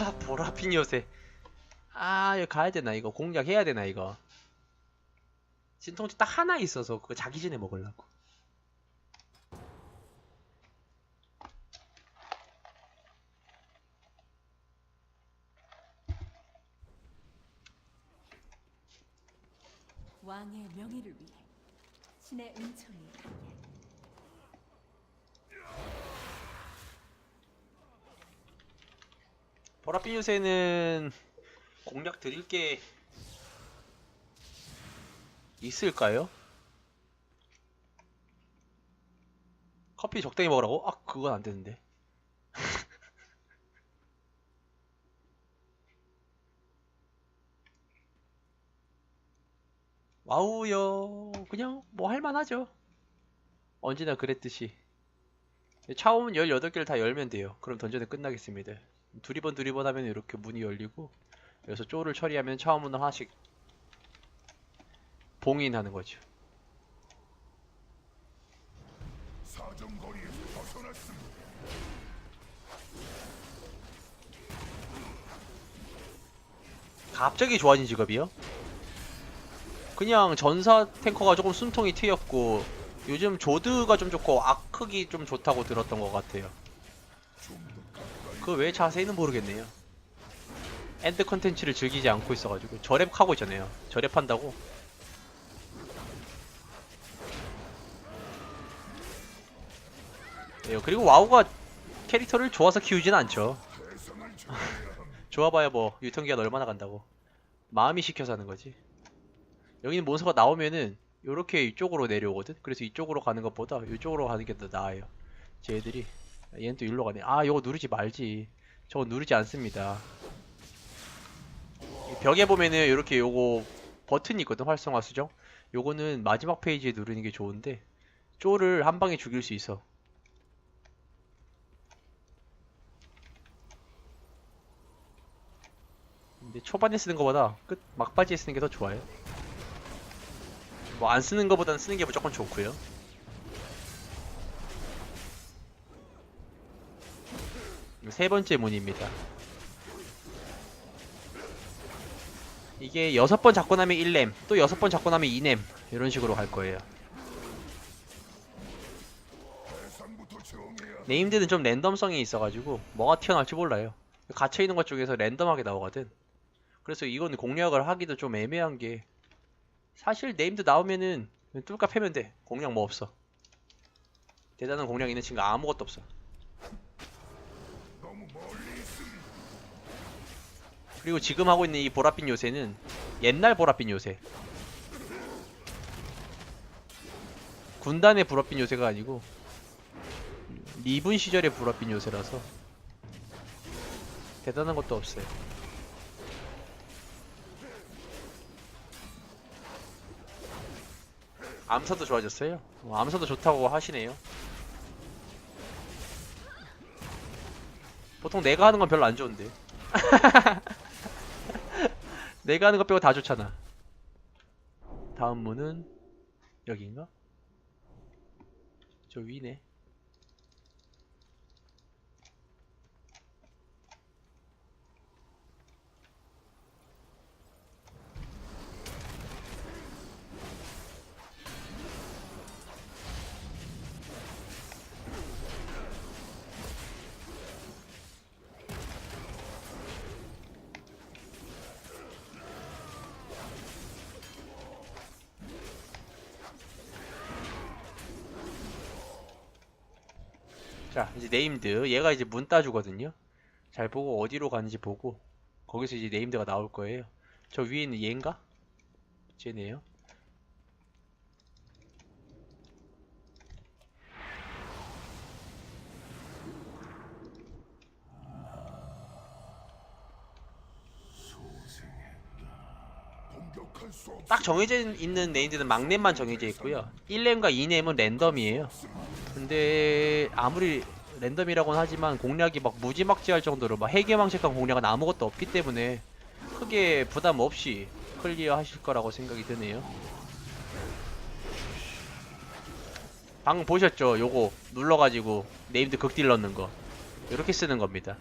아 보라핀 요새. 아 여기 가야 되나 이거? 공략해야 되나 이거? 진통제 딱 하나 있어서 그거 자기 전에 먹으려고. 왕의 명예를 위해 신의 은총이 보라핀 요새는 공략 드릴 게 있을까요? 커피 적당히 먹으라고? 아 그건 안 되는데. 와우요. 그냥 뭐 할만하죠. 언제나 그랬듯이. 차오면 18개를 다 열면 돼요. 그럼 던전은 끝나겠습니다 두리번 두리번 하면 이렇게 문이 열리고 여기서 쪼를 처리하면 차오문을 하나씩 봉인하는 거죠. 갑자기 좋아진 직업이요? 그냥 전사 탱커가 조금 숨통이 트였고 요즘 조드가 좀 좋고 아크기 좀 좋다고 들었던 것 같아요 그외 자세히는 모르겠네요. 엔드 컨텐츠를 즐기지 않고 있어가지고 저랩하고 있잖아요. 저랩한다고? 예, 그리고 와우가 캐릭터를 좋아서 키우진 않죠. 좋아봐야 뭐 유통기한 얼마나 간다고. 마음이 시켜서 하는 거지. 여기는 몬스터가 나오면은 요렇게 이쪽으로 내려오거든? 그래서 이쪽으로 가는 것보다 이쪽으로 가는 게 더 나아요. 쟤들이 얘는 또 일로 가네. 아 요거 누르지 말지. 저거 누르지 않습니다. 이 벽에 보면은 요렇게 요거 버튼이 있거든 활성화 수정. 요거는 마지막 페이지에 누르는 게 좋은데 쪼를 한 방에 죽일 수 있어. 근데 초반에 쓰는 것보다 끝 막바지에 쓰는 게 더 좋아요. 뭐 안 쓰는 것보다는 쓰는 게 무조건 좋고요. 세 번째 문입니다. 이게 여섯 번 잡고 나면 1렘, 또 여섯 번 잡고 나면 2렘 이런 식으로 갈 거예요. 네임드는 좀 랜덤성이 있어가지고 뭐가 튀어나올지 몰라요. 갇혀 있는 것 중에서 랜덤하게 나오거든. 그래서 이건 공략을 하기도 좀 애매한 게 사실 네임드 나오면은 뚫까 패면 돼. 공략 뭐 없어. 대단한 공략 있는 친구 아무것도 없어. 그리고 지금 하고 있는 이 보랏빛 요새는 옛날 보랏빛 요새. 군단의 보랏빛 요새가 아니고 리븐 시절의 보랏빛 요새라서 대단한 것도 없어요. 암사도 좋아졌어요. 어, 암사도 좋다고 하시네요. 보통 내가 하는 건 별로 안 좋은데. 내가 하는 것 빼고 다 좋잖아. 다음 문은 여기인가? 저 위네. 자, 이제 네임드. 얘가 이제 문 따주거든요. 잘 보고 어디로 가는지 보고 거기서 이제 네임드가 나올 거예요. 저 위에 있는 얘인가? 쟤네요. 딱 정해져 있는 네임드는 막nem만 정해져 있고요. 1렘과 2렘은 랜덤이에요. 근데 아무리 랜덤이라고는 하지만 공략이 막 무지막지할 정도로 막 해계망측한 공략은 아무것도 없기 때문에 크게 부담 없이 클리어 하실 거라고 생각이 드네요. 방금 보셨죠? 요거 눌러가지고 네임드 극딜 넣는 거. 이렇게 쓰는 겁니다.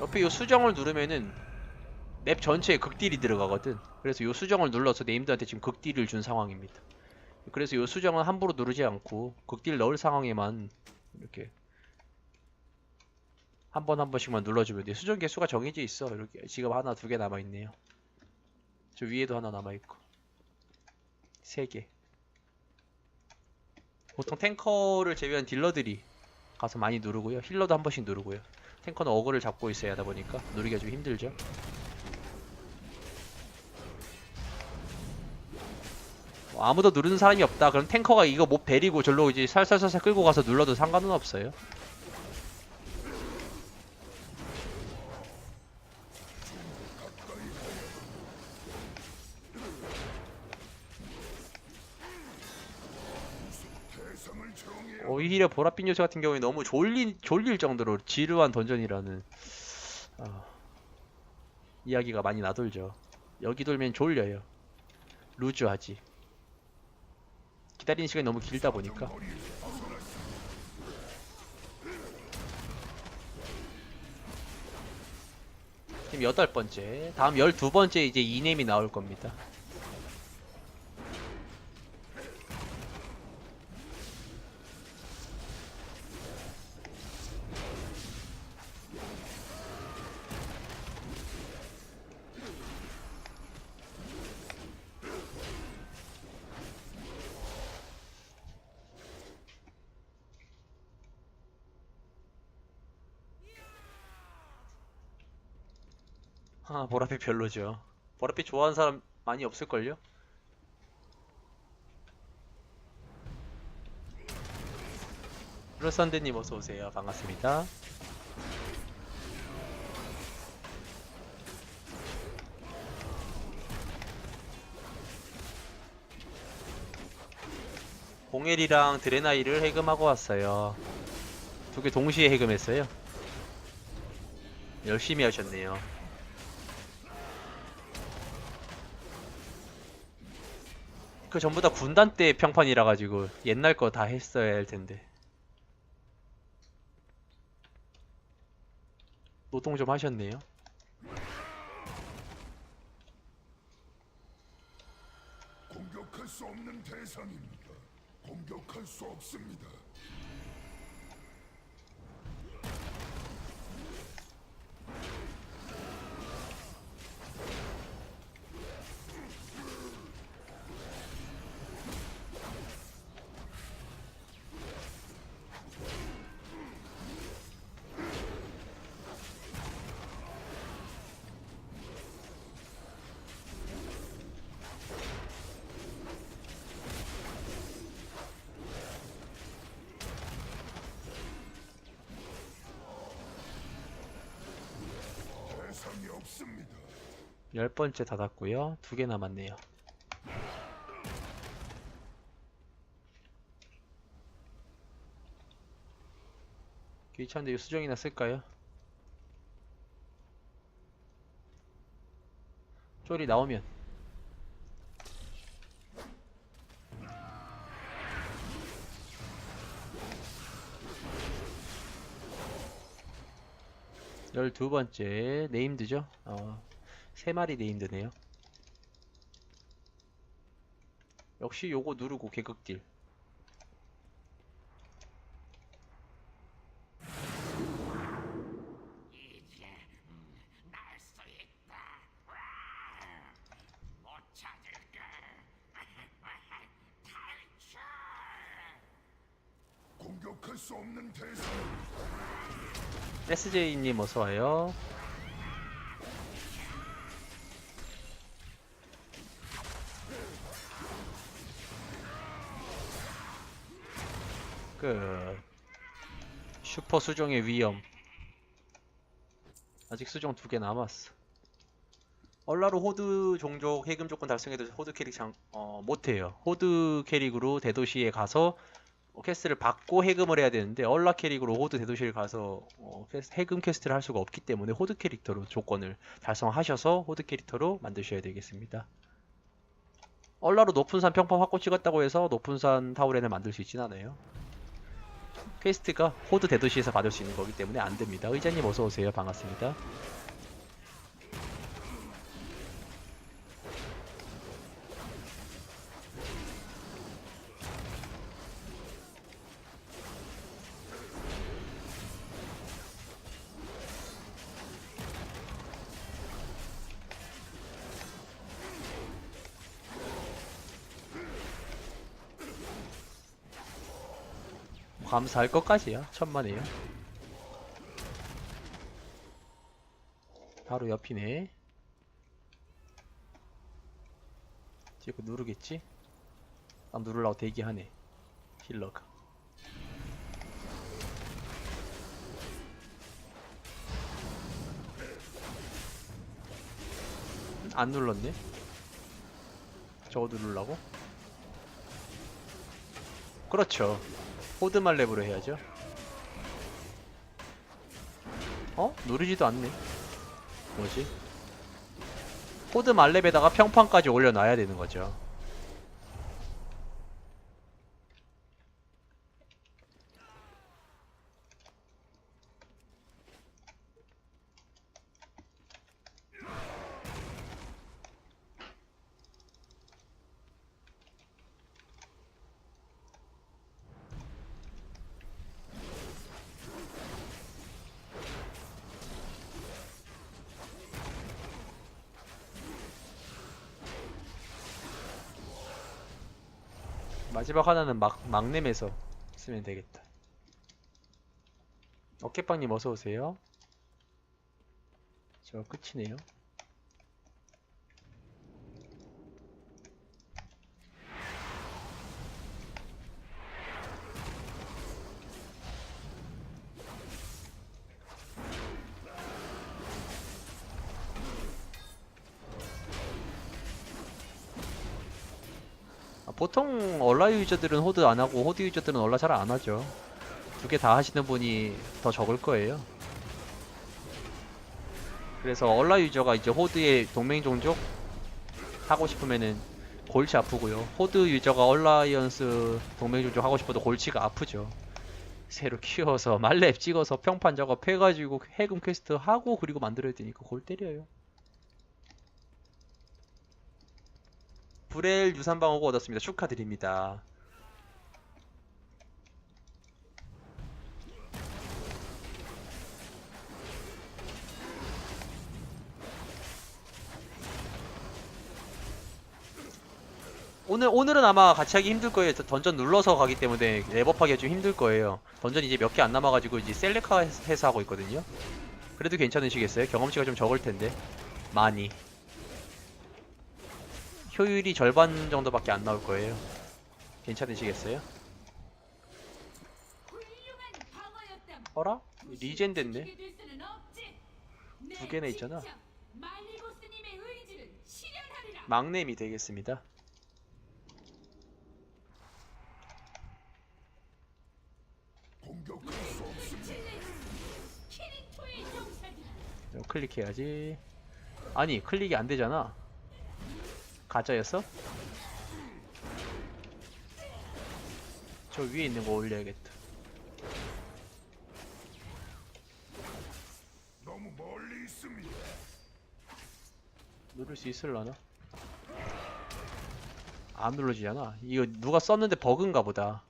옆에 이 수정을 누르면은 맵 전체에 극딜이 들어가거든. 그래서 이 수정을 눌러서 네임드한테 지금 극딜을 준 상황입니다. 그래서 이 수정은 함부로 누르지 않고 극딜 넣을 상황에만 이렇게 한번한 번씩만 눌러주면 돼. 수정 개수가 정해져 있어. 이렇게 지금 하나 두 개 남아 있네요. 저 위에도 하나 남아 있고 세 개. 보통 탱커를 제외한 딜러들이 가서 많이 누르고요. 힐러도 한 번씩 누르고요. 탱커는 어그를 잡고 있어야 하다 보니까 누르기가 좀 힘들죠. 아무도 누르는 사람이 없다. 그럼 탱커가 이거 못 베리고 절로 이제 살살살살 끌고 가서 눌러도 상관은 없어요. 오히려 보랏빛 요새 같은 경우에 너무 졸린, 졸릴 정도로 지루한 던전이라는 아, 이야기가 많이 나돌죠. 여기 돌면 졸려요. 루즈하지. 기다리는 시간이 너무 길다 보니까. 지금 여덟 번째, 다음 열두 번째 이제 이넴이 나올 겁니다. 아, 보랏빛 별로죠. 보랏빛 좋아하는 사람 많이 없을걸요? 루선대님 어서 오세요. 반갑습니다. 공엘이랑 드레나이를 해금하고 왔어요. 두 개 동시에 해금했어요. 열심히 하셨네요. 그 전부 다 군단 때 평판이라 가지고 옛날 거 다 했어야 할 텐데. 노동 좀 하셨네요. 공격할 수 없는 대상입니다. 공격할 수 없습니다. 열 번째 닫았고요. 두 개 남았네요. 귀찮은데 이 수정이나 쓸까요? 쫄이 나오면 열두 번째 네임드죠? 어, 세 마리 네임드네요. 역시 요거 누르고 개극딜. 공격할 수 없는 대상. SJ님 어서 와요. 끝. 슈퍼 수정의 위험. 아직 수정 두개 남았어. 얼라로 호드 종족 해금 조건 달성해도 호드 캐릭 장, 어, 못해요. 호드 캐릭으로 대도시에 가서 어, 퀘스트를 받고 해금을 해야 되는데 얼라 캐릭으로 호드 대도시를 가서 어, 퀘스- 해금 퀘스트를 할 수가 없기 때문에 호드 캐릭터로 조건을 달성하셔서 호드 캐릭터로 만드셔야 되겠습니다. 얼라로 높은 산 평판 확고 찍었다고 해서 높은 산 타우렌을 만들 수 있진 않아요. 퀘스트가 호드 대도시에서 받을 수 있는 거기 때문에 안 됩니다. 의자님 어서 오세요. 반갑습니다. 감사할 것까지야. 천만에요. 바로 옆이네. 뒤에 거 누르겠지? 난 누르려고 대기하네. 힐러가. 음, 안 눌렀네? 저거 누르려고? 그렇죠. 호드 말렙으로 해야죠. 어? 누르지도 않네. 뭐지? 호드 말렙에다가 평판까지 올려놔야 되는 거죠. 마지막 하나는 막, 막nem에서 쓰면 되겠다. 어깨빵님 어서오세요. 저 끝이네요. 얼라 유저들은 호드 안 하고 호드 유저들은 얼라 잘 안 하죠. 두 개 다 하시는 분이 더 적을 거예요. 그래서 얼라 유저가 이제 호드의 동맹 종족 하고 싶으면은 골치 아프고요. 호드 유저가 얼라이언스 동맹 종족 하고 싶어도 골치가 아프죠. 새로 키워서 말렙 찍어서 평판 작업해가지고 해금 퀘스트 하고 그리고 만들어야 되니까 골 때려요. 브렐 유산방어구 얻었습니다. 축하드립니다. 오늘 오늘은 아마 같이 하기 힘들 거예요. 저 던전 눌러서 가기 때문에 레버하기가 좀 힘들 거예요. 던전 이제 몇 개 안 남아가지고 이제 셀렉카 해서 하고 있거든요. 그래도 괜찮으시겠어요? 경험치가 좀 적을 텐데 많이. 효율이 절반 정도밖에 안 나올 거예요. 괜찮으시겠어요? 어라? 리젠 됐네. 두 개나 있잖아. 막내미 되겠습니다. 이거 클릭해야지. 아니 클릭이 안 되잖아. 가짜였어? 저 위에 있는 거 올려야겠다. 너무 멀리 있습니다. 누를 수 있을라나? 안 눌러지잖아. 이거 누가 썼는데 버그인가 보다.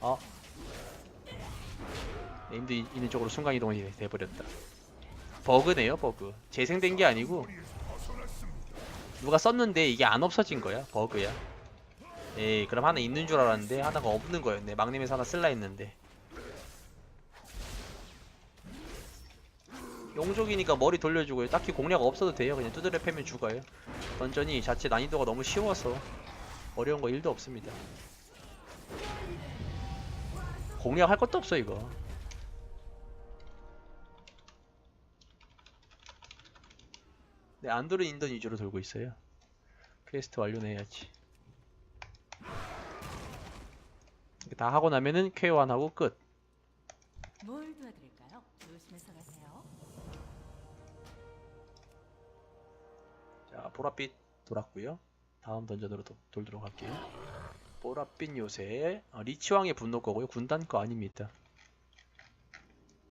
아. 네임드 이- 있는 쪽으로 순간이동이 돼버렸다. 버그네요, 버그. 재생된 게 아니고 누가 썼는데 이게 안 없어진 거야. 버그야. 에이, 그럼 하나 있는 줄 알았는데 하나가 없는 거였네. 막내면서 하나 쓸라 했는데. 용족이니까 머리 돌려주고 요. 딱히 공략 없어도 돼요. 그냥 두드려 패면 죽어요. 던전이 자체 난이도가 너무 쉬워서 어려운 거 1도 없습니다. 공략 할 것도 없어 이거. 네, 안드로 인던 위주로 돌고 있어요. 퀘스트 완료는 해야지. 이렇게 다 하고 나면은 퀘어환하고 끝. 뭘 도와드릴까요? 조심해서 가세요. 자, 보랏빛 돌았고요. 다음 던전으로 도, 돌도록 할게요. 보랏빛 요새 어, 리치왕의 분노 거고요 군단 거 아닙니다